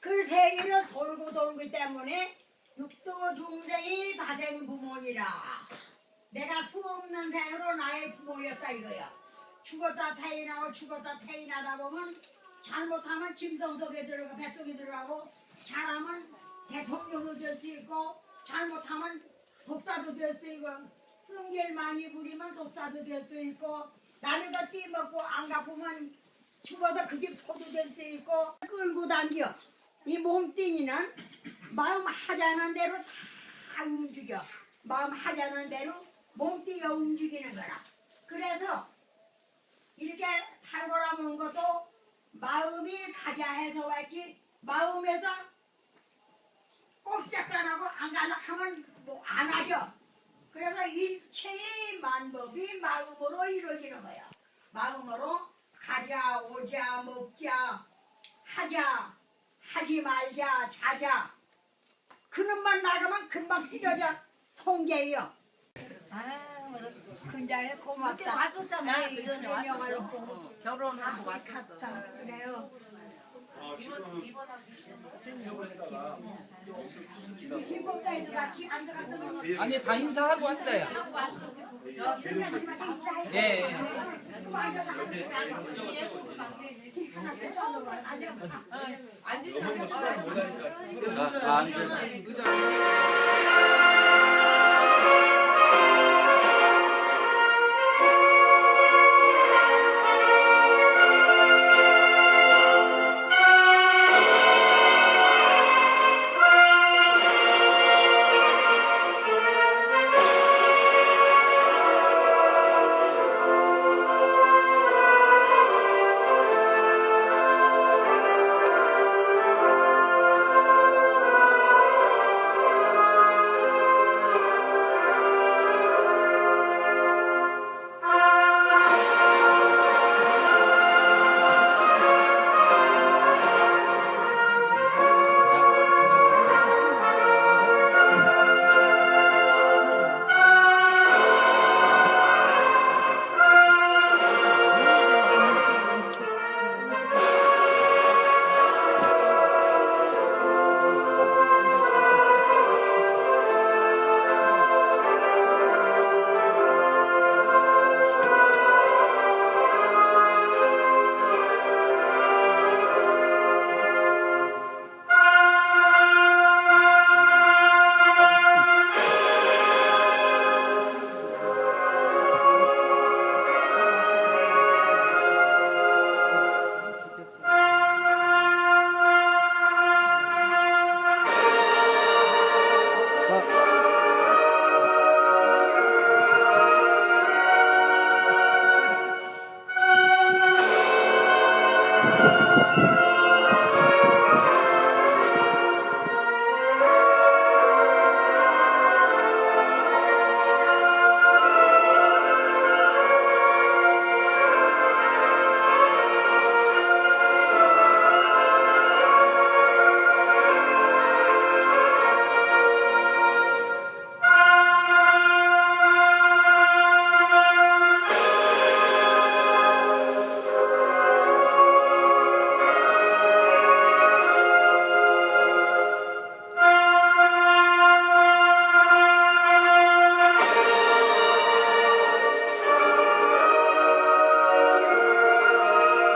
그 세계를 돌고 돌기 때문에 육도 중생이 다생 부모니라. 내가 수 없는 생으로 나의 부모였다 이거야. 죽었다 태어나고 죽었다 태어나다 보면 잘못하면 짐승 속에 들어가 뱃속에 들어가고 잘하면 대통령도 될 수 있고 잘못하면 독사도 될 수 있고 흉계를 많이 부리면 독사도 될 수 있고 남의 거 띠먹고 안 갚으면 죽어서 그 집 소도 될 수 있고 끌고 당겨 이 몸뚱이는 마음 하자는 대로 다 움직여 마음 하자는 대로 몸뚱이가 움직이는 거라 그래서 이렇게 탈거라 먹은 것도 마음이 가자 해서 왔지 마음에서 꼼짝도 안 가려 하면 뭐 안 하죠. 그래서 일체의 만법이 마음으로 이루어지는 거야. 마음으로 가자, 오자, 먹자, 하자, 하지 말자, 자자. 그놈만 나가면 금방 쓰러져. 송계요. 아, 근자에 고맙다. 왔었잖아. 왔었어. 보고 결혼하고. 왔었어. 그래요. 아, 아니 다 인사하고 왔어요. 예. 예. 시간 못하니까. 아, 아,